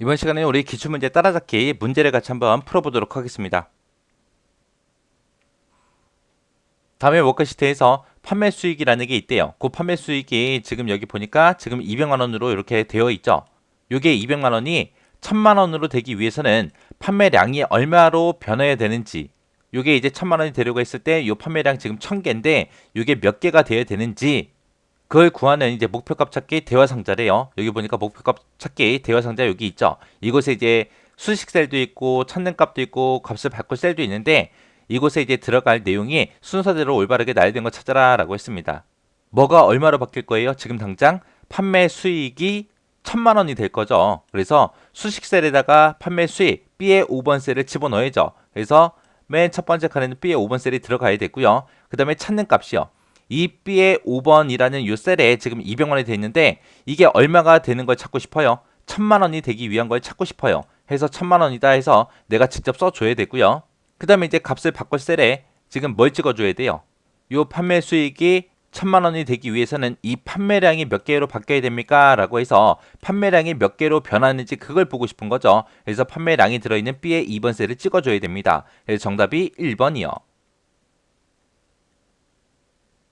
이번 시간에 우리 기출문제 따라잡기 문제를 같이 한번 풀어보도록 하겠습니다. 다음에 워크시트에서 판매 수익이라는 게 있대요. 그 판매 수익이 지금 여기 보니까 지금 200만 원으로 이렇게 되어 있죠. 요게 200만 원이 1000만 원으로 되기 위해서는 판매량이 얼마로 변해야 되는지 요게 이제 1000만 원이 되려고 했을 때 요 판매량 지금 1000개인데 요게 몇 개가 돼야 되는지 그걸 구하는 이제 목표값 찾기 대화 상자래요. 여기 보니까 목표값 찾기 대화 상자 여기 있죠. 이곳에 이제 수식 셀도 있고 찾는 값도 있고 값을 바꿀 셀도 있는데 이곳에 이제 들어갈 내용이 순서대로 올바르게 나열된 거 찾아라라고 했습니다. 뭐가 얼마로 바뀔 거예요? 지금 당장 판매 수익이 천만 원이 될 거죠. 그래서 수식 셀에다가 판매 수익 B의 5번 셀을 집어넣어야죠. 그래서 맨 첫 번째 칸에는 B의 5번 셀이 들어가야 되고요. 그 다음에 찾는 값이요. 이 B의 5번이라는 요 셀에 지금 200원이 돼 있는데 이게 얼마가 되는 걸 찾고 싶어요. 천만 원이 되기 위한 걸 찾고 싶어요. 해서 천만 원이다 해서 내가 직접 써줘야 되고요. 그 다음에 이제 값을 바꿀 셀에 지금 뭘 찍어줘야 돼요. 요 판매 수익이 천만 원이 되기 위해서는 이 판매량이 몇 개로 바뀌어야 됩니까? 라고 해서 판매량이 몇 개로 변하는지 그걸 보고 싶은 거죠. 그래서 판매량이 들어있는 B의 2번 셀을 찍어줘야 됩니다. 그래서 정답이 1번이요.